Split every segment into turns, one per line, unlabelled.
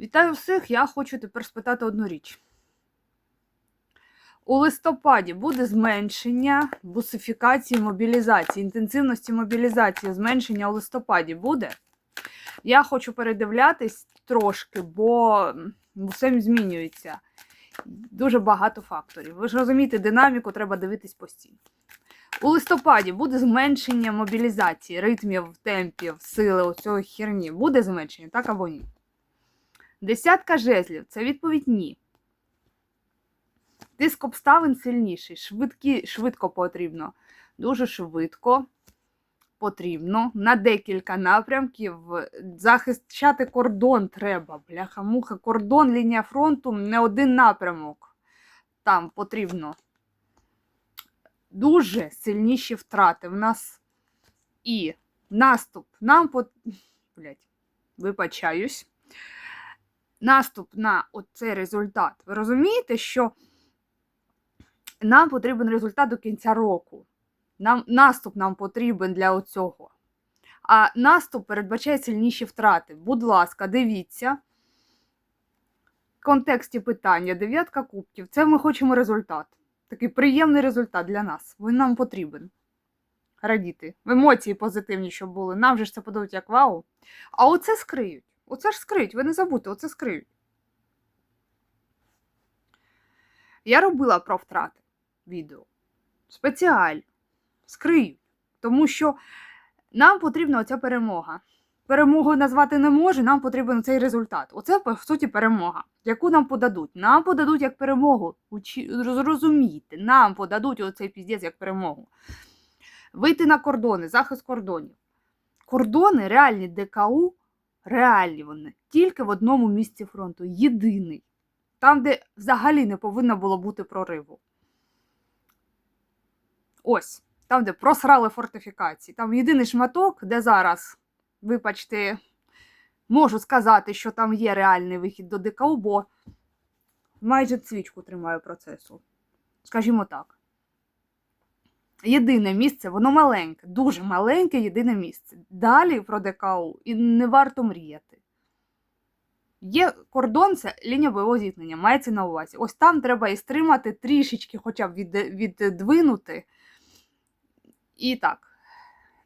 Вітаю всіх! Я хочу тепер спитати одну річ. У листопаді буде зменшення бусифікації мобілізації, інтенсивності мобілізації, зменшення у листопаді буде. Я хочу передивлятись трошки, бо все змінюється. Дуже багато факторів. Ви ж розумієте, динаміку треба дивитись постійно. У листопаді буде зменшення мобілізації, ритмів, темпів, сили, оцього херні. Буде зменшення, так або ні? Десятка жезлів це відповідь ні. Тиск обставин сильніший. Швидкі, швидко потрібно. Дуже швидко потрібно. На декілька напрямків. Захищати кордон треба. Бляха-муха, кордон, лінія фронту, не один напрямок. Там потрібно. Дуже сильніші втрати. В нас і наступ. Нам. Блять, вибачаюсь наступ на оцей результат. Ви розумієте, що нам потрібен результат до кінця року. Нам, Наступ нам потрібен для оцього. А наступ передбачає сильніші втрати. Будь ласка, дивіться. В контексті питання дев'ятка кубків. Це ми хочемо результат. Такий приємний результат для нас. Він нам потрібен. Радіти. Емоції позитивні, щоб були. Нам же ж це подобається як вау. А оце скриють. Оце ж скриють, ви не забудьте, оце скриють. Я робила про втрати відео. Спеціально. Скриють. Тому що нам потрібна оця перемога. Перемогу назвати не може, нам потрібен цей результат. Оце, по суті, перемога, яку нам подадуть. Нам подадуть як перемогу. Зрозумійте, нам подадуть оцей піздець як перемогу. Вийти на кордони, захист кордонів. Кордони реальні ДКУ реальні вони тільки в одному місці фронту. Єдиний. Там, де взагалі не повинно було бути прориву. Ось. Там, де просрали фортифікації. Там єдиний шматок, де зараз, вибачте, можу сказати, що там є реальний вихід до ДКУ, бо майже свічку тримаю процесу. Скажімо так. Єдине місце, воно маленьке, дуже маленьке єдине місце. Далі про ДКУ і не варто мріяти. Є кордон, це лінія бойового зіткнення, мається на увазі. Ось там треба і стримати трішечки, хоча б від, віддвинути. І так,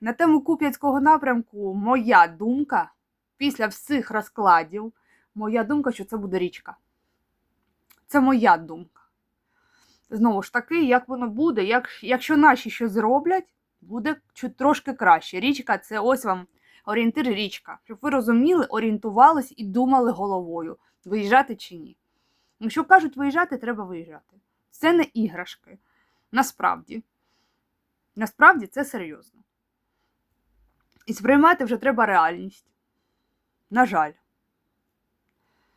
на тему Куп'янського напрямку, моя думка, після всіх розкладів, моя думка, що це буде річка. Це моя думка. Знову ж таки, як воно буде, як, якщо наші щось зроблять, буде трошки краще. Річка це ось вам орієнтир річка. Щоб ви розуміли, орієнтувались і думали головою, виїжджати чи ні. Якщо кажуть виїжджати, треба виїжджати. Це не іграшки. Насправді. Насправді це серйозно. І сприймати вже треба реальність. На жаль.